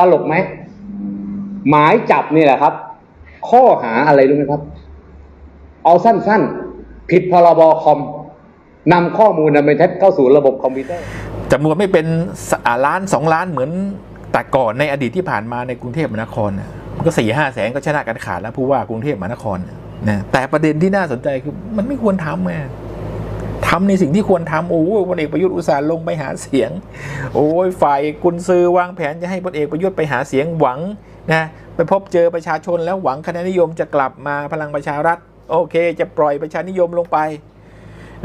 ตลกไหมหมายจับนี่แหละครับ ข้อหาอะไรรู้ไหมครับ เอาสั้นๆ ผิดพรบคอมนำข้อมูลอันเป็นเท็จเข้าสู่ระบบคอมพิวเตอร์จำนวนไม่เป็นล้านสองล้านเหมือนแต่ก่อนในอดีตที่ผ่านมาในกรุงเทพมหานครมันก็สี่ห้าแสนก็ชนะกันขาดแล้วผู้ว่ากรุงเทพมหานครนะแต่ประเด็นที่น่าสนใจคือมันไม่ควรทำไง ทำในสิ่งที่ควรทำโอ้ยพลเอกประยุทธ์อุตส่าห์ลงไปหาเสียง โอ้ยฝ่ายกุญซือวางแผนจะให้พลเอกประยุทธ์ไปหาเสียงหวังนะไปพบเจอประชาชนแล้วหวังคะแนนนิยมจะกลับมาพลังประชารัฐ โอเค จะปล่อยประชานิยมลงไป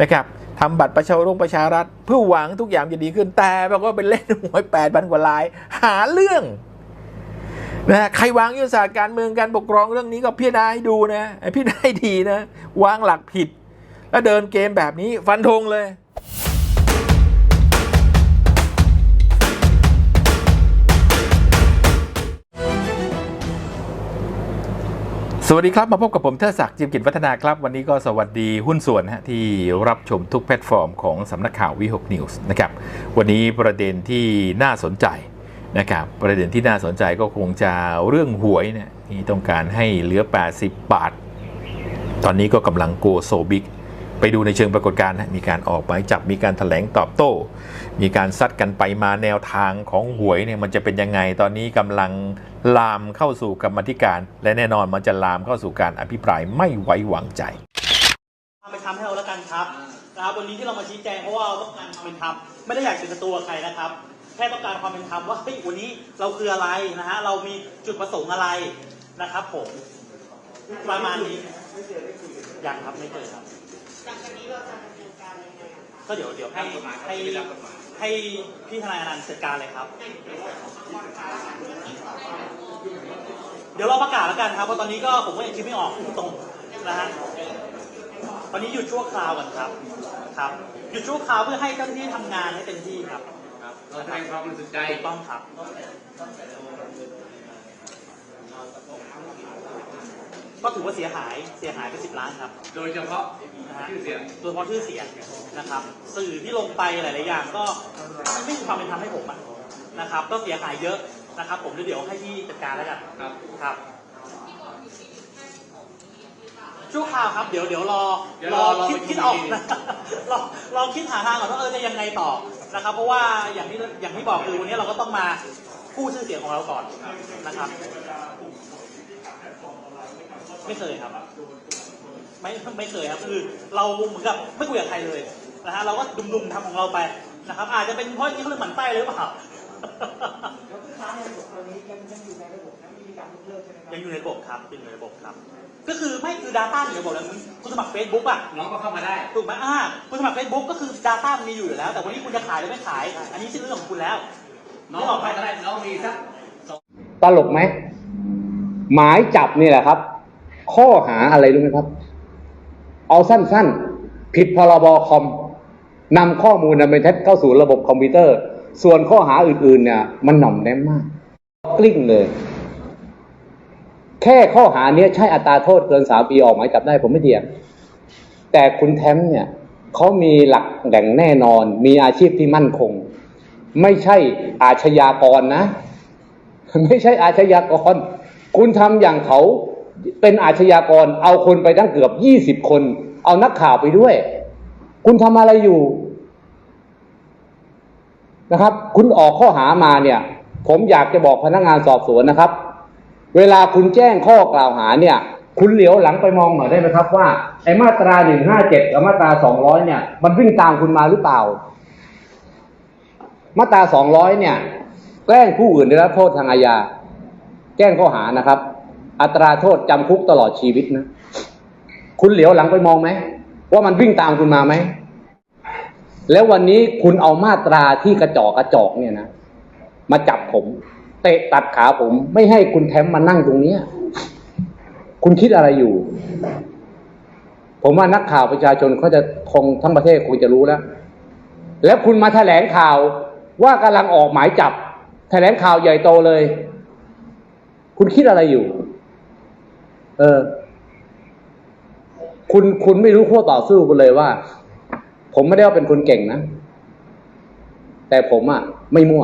นะครับทำบัตรประชารงประชารัฐ เพื่อหวังทุกอย่างจะดีขึ้นแต่บอกว่าเป็นเล่นหวยแปดพันกว่าลาย หาเรื่องนะใครวางยุทธศาสตร์การเมืองการปกครองเรื่องนี้ก็พิจารณาให้ดูนะไอ้พิจารณาให้ดีนะ วางหลักผิด แล้วเดินเกมแบบนี้ฟันธงเลยสวัสดีครับ มาพบกับผมเทิดศักดิ์จิมกิจวัฒนาครับ วันนี้ก็สวัสดีหุ้นส่วนฮะที่รับชมทุกแพลตฟอร์มของสำนักข่าววิหกนิวส์นะครับวันนี้ประเด็นที่น่าสนใจนะครับประเด็นที่น่าสนใจก็คงจะเรื่องหวยเนี่ยที่ต้องการให้เหลือ 80 บาท ตอนนี้ก็กำลังโกโซบิก ไปดูในเชิงปรากฏการณ์มีการออกหมายจับมีการถแถลงตอบโต้ มีการซัดกันไปมาแนวทางของหวยเนี่ยมันจะเป็นยังไงตอนนี้กำลังลามเข้าสู่กรรมธิการ และแน่นอนมันจะลามเข้าสู่การอภิปรายไม่ไว้วางใจความเป็นธรรมให้เราแล้วกันครับนะครับวันนี้ที่เรามาชี้แจงเพราะว่าเราต้องการความเป็นธรรมไม่ได้อยากถึงกับตัวใครนะครับ แค่ต้องการความเป็นธรรมว่าเฮ้ยวันนี้เราคืออะไรนะฮะเรามีจุดประสงค์อะไรนะครับผมประมาณนี้ยังครับไม่เคยครับ ก็เดี๋ยวเดี๋ยวให้ให้ให้พี่ทนายอนันต์จัดการเลยครับ เดี๋ยวเราประกาศแล้วกันครับเพราะตอนนี้ก็ผมก็ยังคิดไม่ออกตรงๆนะฮะวันนี้หยุดชั่วคราวก่อนครับครับหยุดชั่วคราวเพื่อให้เจ้าหน้าที่ทำงานให้เต็มที่ครับเราแสดงความบริสุทธิ์ใจ ถูกต้องครับ ก็ถือว่าเสียหายเสียหายไปสิบล้านครับ โดยเฉพาะนะฮะชื่อเสียง โดยเฉพาะชื่อเสียงนะครับ สื่อที่ลงไปหลายๆอย่างก็มันไม่มีความเป็นธรรมให้ผมอะนะครับ ก็เสียหายเยอะนะครับ ผมเดี๋ยวให้พี่จัดการแล้วกันครับ ครับชั่วคราวครับเดี๋ยวเดี๋ยวรอเดี๋ยวรรออรอคิดประชุมคิดออกอีกทีนะรอรอคิดหาทางก่อนว่าเออจะยังไงต่อนะครับ เพราะว่าอย่างที่อย่างที่บอกคือวันนี้เราก็ต้องมากู้ชื่อเสียงของเราก่อนนะครับ ไม่เคยครับ ไม่ไม่เคยครับ คือเราเหมือนกับไม่คุยกับใครเลยนะฮะเราก็ดุมๆทำของเราไปนะครับ อาจจะเป็นเพราะที่เขาเรื่องหมันไส้เลยหรือเปล่ายังอยู่ในระบบครับยังอยู่ในระบบครับ ก็คือไม่คือ Data อยู่ในระบบแล้วคุณสมัคร Facebook อะน้องก็เข้ามาได้ถูกไหมอ่าคุณสมัคร Facebook ก็คือ Data มันมีอยู่อยู่แล้ว แต่วันนี้คุณจะขายหรือไม่ขาย อันนี้เป็นเรื่องของคุณแล้ว น้องออกไปก็ได้น้องมีสักตลกไหมหมายจับนี่แหละครับ ข้อหาอะไรรู้ไหมครับ เอาสั้นๆ ผิดพรบคอมนำข้อมูลอันเป็นเท็จเข้าสู่ระบบคอมพิวเตอร์ ส่วนข้อหาอื่น ๆ เนี่ย มันหน่อมแนมมาก กลิ้งเลย แค่ข้อหาเนี้ยใช่อัตราโทษเกินสามปีออกหมายจับได้ผมไม่เถียงแต่คุณแทมเนี่ยเขามีหลักแหล่งแน่นอน มีอาชีพที่มั่นคง ไม่ใช่อาชญากรนะ ไม่ใช่อาชญากร คุณทำอย่างเขา เป็นอาชญากรเอาคนไปตั้งเกือบยี่สิบคน เอานักข่าวไปด้วย คุณทำอะไรอยู่นะครับ คุณออกข้อหามาเนี่ย ผมอยากจะบอกพนักงานสอบสวนนะครับ เวลาคุณแจ้งข้อกล่าวหาเนี่ย คุณเหลียวหลังไปมองหน่อยได้ไหมครับว่าไอ้มาตราหนึ่งห้าเจ็ดกับมาตราสองร้อยเนี่ย มันวิ่งตามคุณมาหรือเปล่า มาตราสองร้อยเนี่ย แกล้งผู้อื่นได้รับโทษทางอาญาแจ้งข้อหานะครับ อัตราโทษจำคุกตลอดชีวิตนะ คุณเหลียวหลังไปมองไหม ว่ามันวิ่งตามคุณมาไหม แล้ววันนี้คุณเอามาตราที่กระจอกกระจอกเนี่ยนะ มาจับผม เตะตัดขาผม ไม่ให้คุณแทมมานั่งตรงเนี้ยคุณคิดอะไรอยู่ ผมว่านักข่าวประชาชนเขาจะคงทั้งประเทศคงจะรู้แล้ว แล้วคุณมาแถลงข่าวว่ากำลังออกหมายจับ แถลงข่าวใหญ่โตเลย คุณคิดอะไรอยู่ เออ คุณคุณไม่รู้ขั้วต่อสู้กันเลยว่า ผมไม่ได้ว่าเป็นคนเก่งนะ แต่ผมอะไม่มั่ว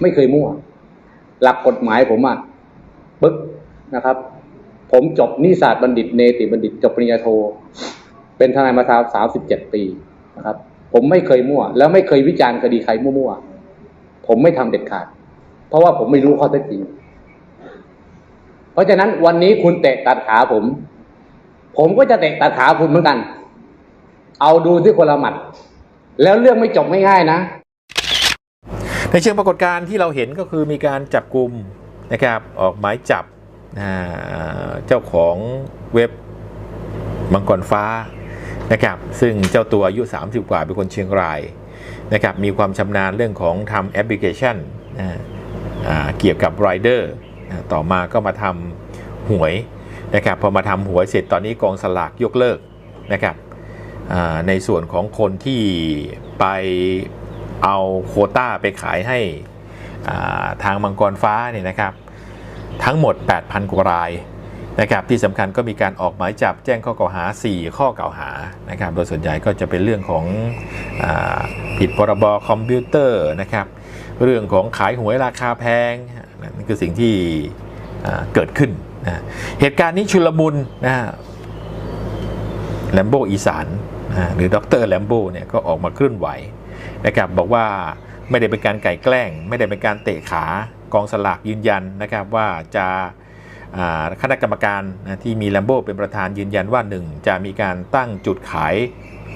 ไม่เคยมั่ว หลักกฎหมายผมอะปึ๊กนะครับ ผมจบนิสสัตบัณฑิตเนติบัณฑิต จบปริญญาโท เป็นทนายมาสามสิบเจ็ดปีนะครับ ผมไม่เคยมั่ว แล้วไม่เคยวิจารณ์คดีใครมั่วๆผมไม่ทำเด็ดขาด เพราะว่าผมไม่รู้ข้อเท็จจริง ราะฉะนั้นวันนี้คุณเตะตัดขาผม ผมก็จะเตะตัดขาคุณเหมือนกัน เอาดูที่คนละหมัด แล้วเรื่องไม่จบไม่ง่ายนะ ในเชิงปรากฏการณ์ที่เราเห็นก็คือมีการจับกลุ่มนะครับ ออกหมายจับเจ้าของเว็บมังกรฟ้านะครับ ซึ่งเจ้าตัวอายุ 30 กว่าเป็นคนเชียงรายนะครับ มีความชำนาญเรื่องของทำแอปพลิเคชันเกี่ยวกับไรเดอร์ ต่อมาก็มาทำหวยนะครับพอมาทำหวยเสร็จตอนนี้กองสลากยกเลิกนะครับในส่วนของคนที่ไปเอาโคต้าไปขายให้ทางมังกรฟ้าเนี่ยนะครับทั้งหมด 8,000 กว่ารายนะครับที่สำคัญก็มีการออกหมายจับแจ้งข้อกล่าวหา 4 ข้อกล่าวหานะครับโดยส่วนใหญ่ก็จะเป็นเรื่องของอผิดพรบคอมพิวเตอร์นะครับเรื่องของขายหวยราคาแพง นั่นคือสิ่งที่เกิดขึ้นนะเหตุการณ์นี้ชุลมุนนะฮะแลมโบอีสานนะหรือดรแลมโบเนี่ยก็ออกมาเคลื่อนไหวนะครับบอกว่าไม่ได้เป็นการไก่แกล้ง ไม่ได้เป็นการเตะขากองสลากยืนยันนะครับว่าจะคณะกรรมการนะที่มีแลมโบเป็นประธานยืนยันว่า 1 จะมีการตั้งจุดขาย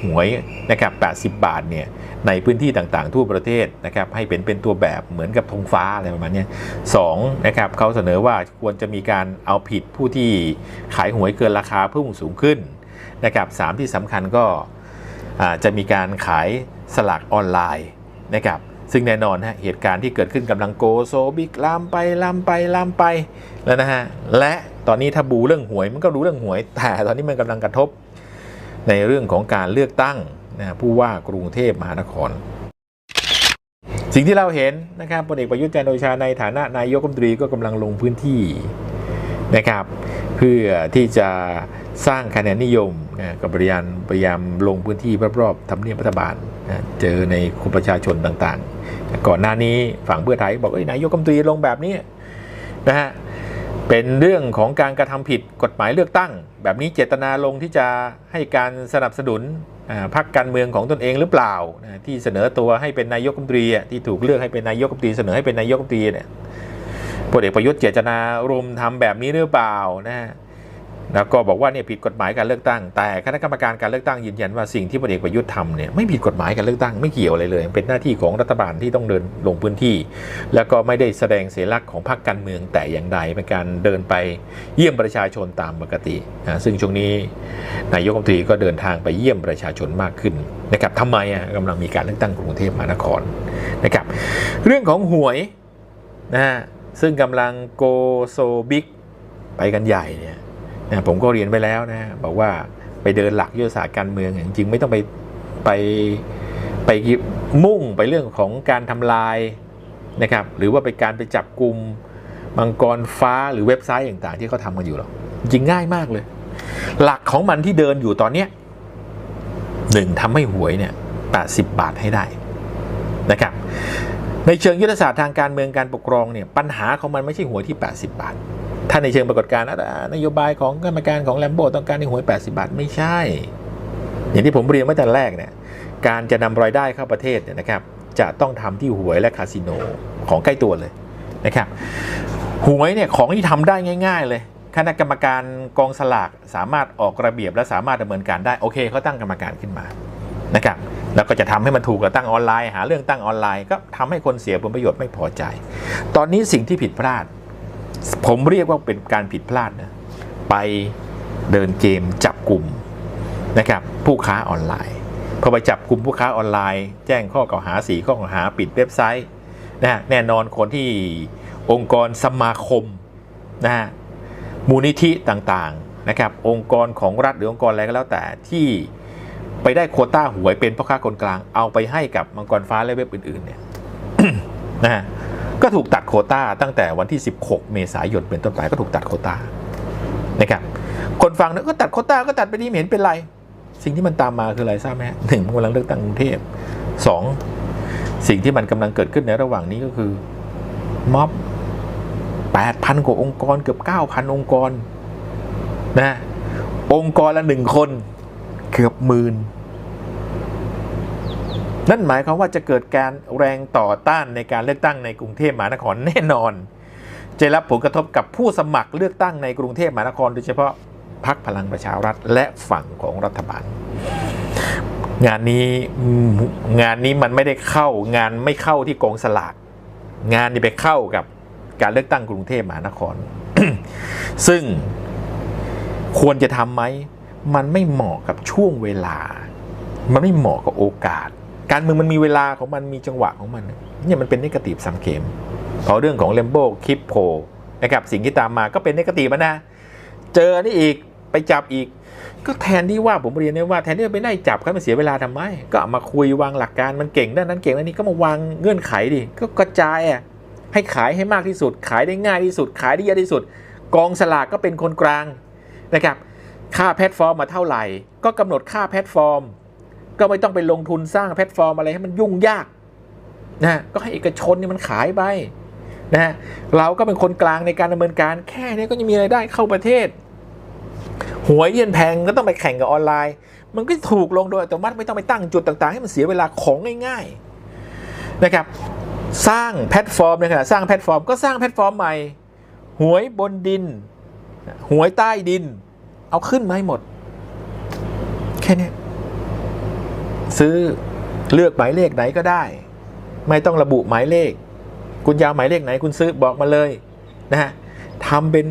หวยนะครับ80 บาทเนี่ยในพื้นที่ต่างๆ ทั่วประเทศนะครับให้เป็นเป็นตัวแบบเหมือนกับธงฟ้าอะไรประมาณนี้สองนะครับเขาเสนอว่าควรจะมีการเอาผิดผู้ที่ขายหวยเกินราคาเพุ่งสูงขึ้นนะครับสามที่สำคัญก็จะมีการขายสลากออนไลน์นะครับซึ่งแน่นอนฮะเหตุการณ์ที่เกิดขึ้นกำลังโกโซบิกลามไปลามไปลามไปแล้วนะฮะและตอนนี้ถ้าบูเรื่องหวยมันก็รู้เรื่องหวย แต่ตอนนี้มันกำลังกระทบ ในเรื่องของการเลือกตั้งนะผู้ว่ากรุงเทพมหานคร สิ่งที่เราเห็นนะครับพลเอกประยุทธ์จันทร์โอชาในฐานะนายกรัฐมนตรีก็กำลังลงพื้นที่นะครับ เพื่อที่จะสร้างคะแนนนิยมนะก็พยายามพยายามลงพื้นที่รอบๆทำเนียบรัฐบาลนะเจอในกลุ่มประชาชนต่างๆ ก่อนหน้านี้ฝั่งเพื่อไทยบอกเอ้ยนายกรัฐมนตรีลงแบบนี้นะฮะเป็นเรื่องของการกระทำผิดกฎหมายเลือกตั้ง แบบนี้เจตนาลงที่จะให้การสนับสนุนพรรคการเมืองของตนเองหรือเปล่าที่เสนอตัวให้เป็นนายกรัฐมนตรีที่ถูกเลือกให้เป็นนายกรัฐมนตรีเสนอให้เป็นนายกรัฐมนตรีเนี่ยพลเอกประยุทธ์เจตนารมทำแบบนี้หรือเปล่านะฮะ แล้วก็บอกว่าเนี่ยผิดกฎหมายการเลือกตั้ง แต่คณะกรรมการการเลือกตั้งยืนยันว่าสิ่งที่พลเอกประยุทธ์ทำเนี่ยไม่ผิดกฎหมายการเลือกตั้งไม่เกี่ยวอะไรเลย เป็นหน้าที่ของรัฐบาลที่ต้องเดินลงพื้นที่ แล้วก็ไม่ได้แสดงเสลักษณ์ของพรรคการเมืองแต่อย่างใดเป็นการเดินไปเยี่ยมประชาชนตามปกตินะซึ่งช่วงนี้นายกรัฐมนตรีก็เดินทางไปเยี่ยมประชาชนมากขึ้นนะครับทำไมอะกำลังมีการเลือกตั้งกรุงเทพมหานครนะครับ เรื่องของหวยนะฮะซึ่งกำลังโกโซบิกไปกันใหญ่เนี่ย นะผมก็เรียนไปแล้วนะบอกว่าไปเดินหลักยุทธศาสตร์การเมืองจริงๆไม่ต้องไปไปไปมุ่งไปเรื่องของการทำลายนะครับหรือว่าไปการไปจับกลุ่มมังกรฟ้าหรือเว็บไซต์ต่างๆ ที่เขาทำกันอยู่หรอกจริงง่ายมากเลย หลักของมันที่เดินอยู่ตอนเนี้ยหนึ่งทำให้หวยเนี่ย80บาทให้ได้นะครับในเชิงยุทธศาสตร์ทางการเมืองการปกครองเนี่ยปัญหาของมันไม่ใช่หวยที่ 80 บาท ถ้าในเชิงปรากฏการณ์นโยบายของกรรมการของแลมโบต้องการให้หวย 80 บาทไม่ใช่ อย่างที่ผมเรียนเมื่อตอนแรกเนี่ยการจะนำรายได้เข้าประเทศเนี่ยนะครับ จะต้องทำที่หวยและคาสิโนของใกล้ตัวเลยนะครับหวยเนี่ยของที่ทำได้ง่าย ๆ เลย คณะกรรมการกองสลากสามารถออกระเบียบและสามารถดำเนินการได้โอเคเขาตั้งกรรมการขึ้นมานะครับแล้วก็จะทำให้มันถูกกับตั้งออนไลน์ หาเรื่องตั้งออนไลน์ก็ทำให้คนเสียผลประโยชน์ไม่พอใจ ตอนนี้สิ่งที่ผิดพลาด ผมเรียกว่าเป็นการผิดพลาดนะไปเดินเกมจับกลุ่มนะครับผู้ค้าออนไลน์พอไปจับกลุ่มผู้ค้าออนไลน์ แจ้งข้อกล่าวหาสีข้อกล่าวหาปิดเว็บไซต์นะแน่นอนคนที่องค์กรสมาคมนะฮะมูลนิธิต่างๆนะครับองค์กรของรัฐหรือองค์กรอะไรก็แล้วแต่ที่ไปได้โคต้าหวยเป็นพ่อค้าคนกลางเอาไปให้กับมังกรฟ้าและเว็บอื่นๆเนี่ยนะฮะ ก็ถูกตัดโคต้าตั้งแต่วันที่ 16 เมษายนเป็นต้นไปก็ถูกตัดโคต้านะครับคนฟังเนี่ยก็ตัดโคต้าก็ตัดไปนี่เห็นเป็นไร สิ่งที่มันตามมาคืออะไรทราบไหมฮะหนึ่งกำลังเลือกตั้งกรุงเทพสองสิ่งที่มันกำลังเกิดขึ้นในระหว่างนี้ก็คือม็อบ8,000กว่าองค์กรเกือบ9,000องค์กรนะองค์กรละหนึ่งคนเกือบหมื่น นั่นหมายความว่าจะเกิดการแรงต่อต้านในการเลือกตั้งในกรุงเทพมหานครแน่นอนจะรับผลกระทบกับผู้สมัครเลือกตั้งในกรุงเทพมหานคร โดยเฉพาะพรรคพลังประชารัฐและฝั่งของรัฐบาล งานนี้งานนี้มันไม่ได้เข้างานไม่เข้าที่กองสลากงานนี้ไปเข้ากับการเลือกตั้งกรุงเทพมหานคร ซึ่งควรจะทำไหม มันไม่เหมาะกับช่วงเวลา มันไม่เหมาะกับโอกาส การเมืองมันมีเวลาของมันมีจังหวะของมันเนี่ยมันเป็นนิกาทีฟซัมเกมพอเรื่องของเลมโบคลิปโพนะครับสิ่งที่ตามมาก็เป็นนิกาทีฟนะ เจอนี่อีกไปจับอีก ก็แทนที่ว่าผมเรียนเนี่ยว่าแทนที่จะไปได้จับเขามาเสียเวลาทำไม ก็มาคุยวางหลักการมันเก่งด้านนั้นเก่งด้านนี้ก็มาวางเงื่อนไขดิก็กระจายอะให้ขายให้มากที่สุด ขายได้ง่ายที่สุด ขายได้เยอะที่สุด กองสลากก็เป็นคนกลางนะครับ ค่าแพลตฟอร์มมาเท่าไหร่ ก็กำหนดค่าแพลตฟอร์ม ก็ไม่ต้องไปลงทุนสร้างแพลตฟอร์มอะไรให้มันยุ่งยากนะก็ให้เอกชนนี่มันขายไปนะเราก็เป็นคนกลางในการดำเนินการแค่นี้ก็จะมีรายได้เข้าประเทศ หวยเย็นแพงก็ต้องไปแข่งกับออนไลน์ มันก็ถูกลงโดยอัตโนมัติไม่ต้องไปตั้งจุดต่างๆ ให้มันเสียเวลาของง่ายๆนะครับ สร้างแพลตฟอร์มในขณะสร้างแพลตฟอร์มก็สร้างแพลตฟอร์มใหม่ หวยบนดิน หวยใต้ดิน เอาขึ้นมาให้หมด แค่นี้ ซื้อเลือกหมายเลขไหนก็ได้ ไม่ต้องระบุหมายเลข คุณยาวหมายเลขไหนคุณซื้อบอกมาเลยนะฮะทำเป็น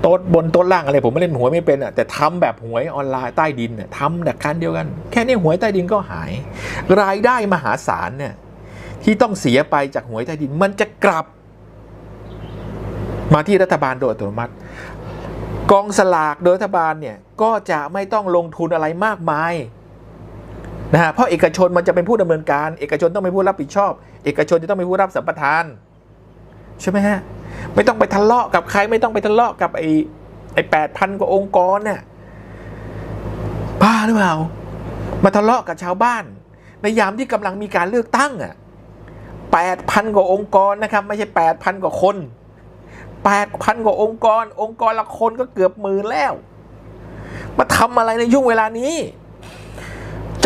โต๊ดบนโต๊ดล่างอะไรผมไม่เล่นหวยไม่เป็นอะแต่ทำแบบหวยออนไลน์ใต้ดินเนี่ยทำแบบคันเดียวกัน แค่นี้หวยใต้ดินก็หาย รายได้มหาศาลเนี่ยที่ต้องเสียไปจากหวยใต้ดินมันจะกลับ มาที่รัฐบาลโดยอัตโนมัติ กองสลากโดยรัฐบาลเนี่ยก็จะไม่ต้องลงทุนอะไรมากมาย นะฮะเพราะเอกชนมันจะเป็นผู้ดำเนินการ เอกชนต้องเป็นผู้รับผิดชอบ เอกชนจะต้องเป็นผู้รับสัมปทานใช่ไหมฮะไม่ต้องไปทะเลาะกับใครไม่ต้องไปทะเลาะกับไอ้ไอ้แปดพันกว่าองค์กรเนี่ยบ้าหรือเปล่ามาทะเลาะกับชาวบ้าน ในยามที่กำลังมีการเลือกตั้งอะแปดพันกว่าองค์กรนะครับ ไม่ใช่แปดพันกว่าคนแปดพันกว่าองค์กร องค์กรละคนก็เกือบหมื่นแล้ว มาทำอะไรในยุ่งเวลานี้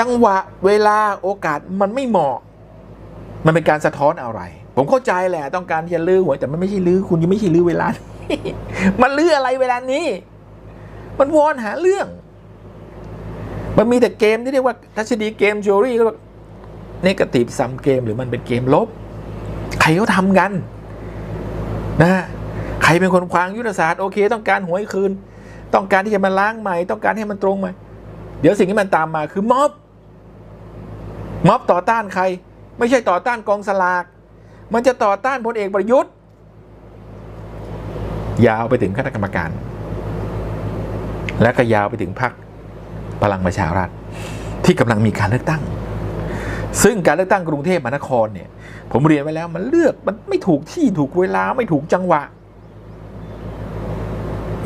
จังหวะเวลาโอกาสมันไม่เหมาะ มันเป็นการสะท้อนอะไร ผมเข้าใจแหละต้องการที่จะลื้อหวยแต่มันไม่ใช่ลื้อคุณยังไม่ใช่ลื้อเวลานี้มันลื้ออะไรเวลานี้ มันวอนหาเรื่อง มันมีแต่เกมที่เรียกว่าทัชดีเกมจูรี่ก็เนกาทีฟซัมเกมหรือมันเป็นเกมลบ ใครเขาทำกัน นะฮะใครเป็นคนควางยุทธศาสตร์โอเค ต้องการหวยคืน ต้องการที่จะมาล้างใหม่ ต้องการให้มันตรงใหม่ เดี๋ยวสิ่งที่มันตามมาคือม็อบ ม็อบต่อต้านใคร ไม่ใช่ต่อต้านกองสลาก มันจะต่อต้านพลเอกประยุทธ์ ยาวไปถึงคณะกรรมการ และก็ยาวไปถึงพรรคพลังประชารัฐ ที่กำลังมีการเลือกตั้ง ซึ่งการเลือกตั้งกรุงเทพมหานครเนี่ย ผมเรียนไว้แล้วมันเลือกมันไม่ถูกที่ถูกเวลาไม่ถูกจังหวะ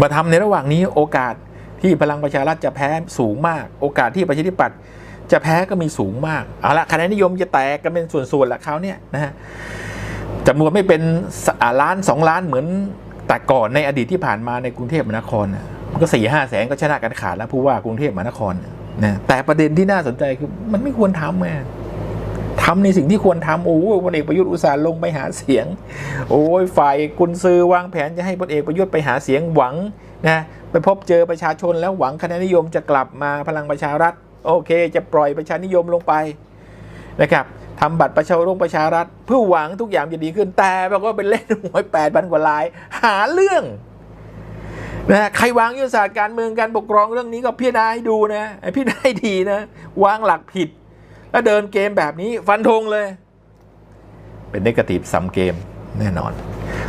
มาทำในระหว่างนี้โอกาสที่พลังประชารัฐจะแพ้สูงมาก โอกาสที่ประชาธิปัตย์ จะแพ้ก็มีสูงมาก เอาละคะแนนนิยมจะแตกกันเป็นส่วนๆละคราเนี้ยนะฮะจำนวนไม่เป็นล้านสองล้านเหมือนแต่ก่อนในอดีตที่ผ่านมาในกรุงเทพมหานครน่ะมันก็สี่ห้าแสนก็ชนะกันขาดแล้วผู้ว่ากรุงเทพมหานครนะแต่ประเด็นที่น่าสนใจคือมันไม่ควรทำไงทำในสิ่งที่ควรทำโอ้พลเอกประยุทธ์อุตส่าห์ลงไปหาเสียง โอ้ยฝ่ายกุนซือวางแผนจะให้พลเอกประยุทธ์ไปหาเสียงหวังนะไปพบเจอประชาชนแล้วหวังคะแนนนิยมจะกลับมาพลังประชารัฐ โอเค จะปล่อยประชานิยมลงไปนะครับทำบัตรประชารงประชารัฐเพื่อหวังทุกอย่างจะดีขึ้นแต่บอกว่าเป็นเล่นหวยแปดพันกว่าลาย หาเรื่องนะใครวางยุทธศาสตร์การเมืองการปกครองเรื่องนี้ก็พิจารณาให้ดูนะพิจารณาให้ดีนะ วางหลักผิด แล้วเดินเกมแบบนี้ฟันธงเลย เป็นนกาทีฟซัมเกมแน่นอน